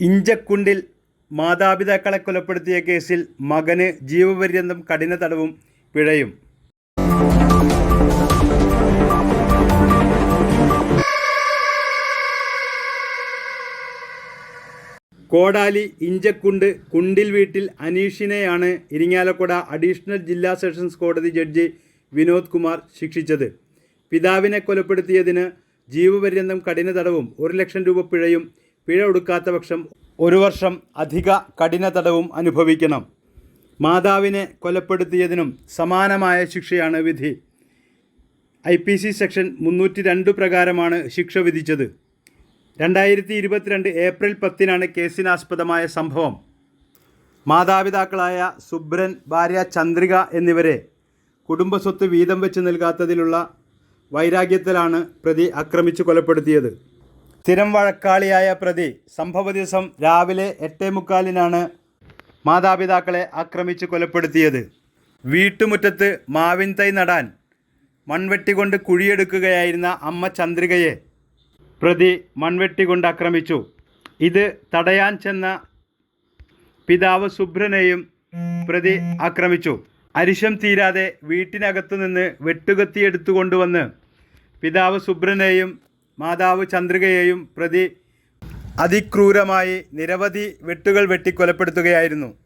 ഇഞ്ചക്കുണ്ടിൽ മാതാപിതാക്കളെ കൊലപ്പെടുത്തിയ കേസിൽ മകന് ജീവപര്യന്തം കഠിന തടവും പിഴയും. കോടാലി ഇഞ്ചക്കുണ്ട് കുണ്ടിൽ വീട്ടിൽ അനീഷിനെയാണ് ഇരിങ്ങാലക്കുട അഡീഷണൽ ജില്ലാ സെഷൻസ് കോടതി ജഡ്ജി വിനോദ് കുമാർ ശിക്ഷിച്ചത്. പിതാവിനെ കൊലപ്പെടുത്തിയതിന് ജീവപര്യന്തം കഠിന തടവും ഒരു ലക്ഷം രൂപ പിഴയും പിഴ ഒടുക്കാത്ത പക്ഷം ഒരു വർഷം അധിക കഠിന തടവും അനുഭവിക്കണം. മാതാവിനെ കൊലപ്പെടുത്തിയതിനും സമാനമായ ശിക്ഷയാണ് വിധി. ഐ പി സി സെക്ഷൻ മുന്നൂറ്റി രണ്ട് പ്രകാരമാണ് ശിക്ഷ വിധിച്ചത്. രണ്ടായിരത്തി ഇരുപത്തിരണ്ട് ഏപ്രിൽ പത്തിനാണ് കേസിനാസ്പദമായ സംഭവം. മാതാപിതാക്കളായ സുബ്രൻ ഭാര്യ ചന്ദ്രിക എന്നിവരെ കുടുംബസ്വത്ത് വീതം വെച്ച് നൽകാത്തതിലുള്ള വൈരാഗ്യത്തിലാണ് പ്രതി ആക്രമിച്ചു കൊലപ്പെടുത്തിയത്. സ്ഥിരം വഴക്കാളിയായ പ്രതി സംഭവ ദിവസം രാവിലെ എട്ടേ മുക്കാലിനാണ് മാതാപിതാക്കളെ ആക്രമിച്ച് കൊലപ്പെടുത്തിയത്. വീട്ടുമുറ്റത്ത് മാവിൻ തൈ നടാൻ മൺവെട്ടി കൊണ്ട് കുഴിയെടുക്കുകയായിരുന്ന അമ്മ ചന്ദ്രികയെ പ്രതി മൺവെട്ടി കൊണ്ട് ആക്രമിച്ചു. ഇത് തടയാൻ ചെന്ന പിതാവ് സുബ്രനെയും പ്രതി ആക്രമിച്ചു. അരിശം തീരാതെ വീട്ടിനകത്തു നിന്ന് വെട്ടുകത്തി എടുത്തുകൊണ്ടുവന്ന് പിതാവ് സുബ്രനെയും മാതാവ് ചന്ദ്രികയെയും പ്രതി അതിക്രൂരമായി നിരവധി വെട്ടുകൾ വെട്ടി കൊലപ്പെടുത്തുകയായിരുന്നു